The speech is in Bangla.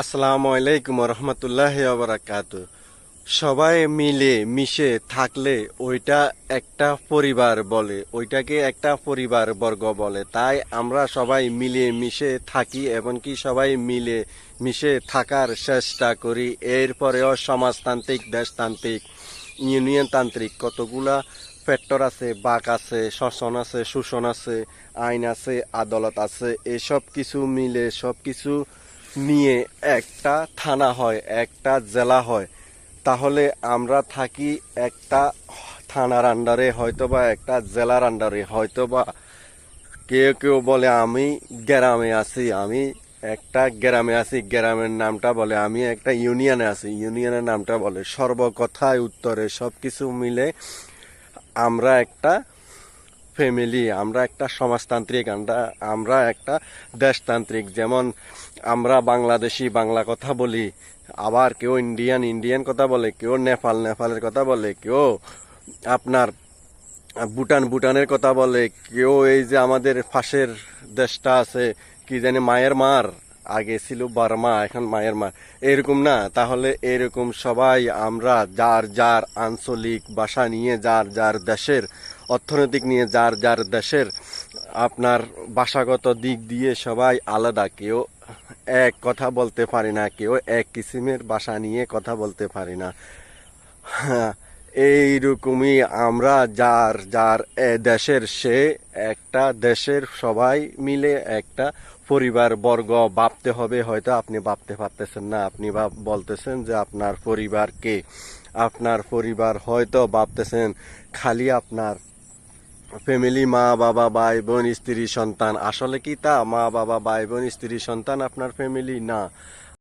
আসসালামু আলাইকুম রহমতুল্লাহ বারাকাত সবাই মিলে, মিশে থাকলে ওইটা একটা পরিবার বলে, ওইটাকে একটা পরিবার বর্গ বলে। তাই আমরা সবাই মিলে মিশে থাকি, এমনকি সবাই মিলে মিশে থাকার চেষ্টা করি। এরপরেও সমাজতান্ত্রিক, দেশতান্ত্রিক, ইউনিয়নতান্ত্রিক কতগুলা ফ্যাক্টর আছে, বাক আছে, শাসন আছে, শোষণ আছে, আইন আছে, আদালত আছে, এসব কিছু মিলে সব কিছু নিয়ে একটা থানা হয়, একটা জেলা হয়, তাহলে আমরা থাকি একটা থানার আন্ডারে হয়তো বা একটা জেলার আন্ডারে হয়তো বা কেউ কেউ বলে, আমি গ্রামে আছি, আমি একটা গ্রামে আছি। গ্রামের নামটা বলে, আমি একটা ইউনিয়নে আছি। ইউনিয়নের নামটা বলে, সর্বকথায় উত্তরে সব কিছু মিলে আমরা একটা ফ্যামিলি আমরা একটা সমাজতান্ত্রিক, আমরা আমরা একটা দেশতান্ত্রিক। যেমন আমরা বাংলাদেশি বাংলা কথা বলি, আবার কেউ ইন্ডিয়ান ইন্ডিয়ান কথা বলে, কেউ নেপাল নেপালের কথা বলে, কেউ আপনার ভুটান, ভুটানের কথা বলে, কেউ এই যে আমাদের পাশের দেশটা আছে, কি জানি মায়ের মার আগে ছিল বার্মা, এখন মায়ের মার এরকম না, তাহলে এরকম সবাই আমরা যার যার আঞ্চলিক ভাষা নিয়ে যার যার দেশের অর্থনৈতিক নিয়ে যার যার দেশের আপনার ভাষাগত দিক দিয়ে সবাই আলাদা কেউ এক কথা বলতে পারি না কেউ এক কিসিমের ভাষা নিয়ে কথা বলতে পারি না। হ্যাঁ, এইরকমই আমরা যার যার দেশের সে একটা দেশের সবাই মিলে একটা পরিবার বর্গ ভাবতে হবে হয়তো আপনি ভাবতে পারতেছেন না আপনি বলতেছেন যে আপনার পরিবার কে? আপনার পরিবার হয়তো ভাবতেছেন খালি আপনার ফ্যামিলি, মা, বাবা, ভাই, বোন, স্ত্রী, সন্তান। আসলে কি তা? মা, বাবা, ভাই, বোন, স্ত্রী, সন্তান আপনার ফ্যামিলি? না।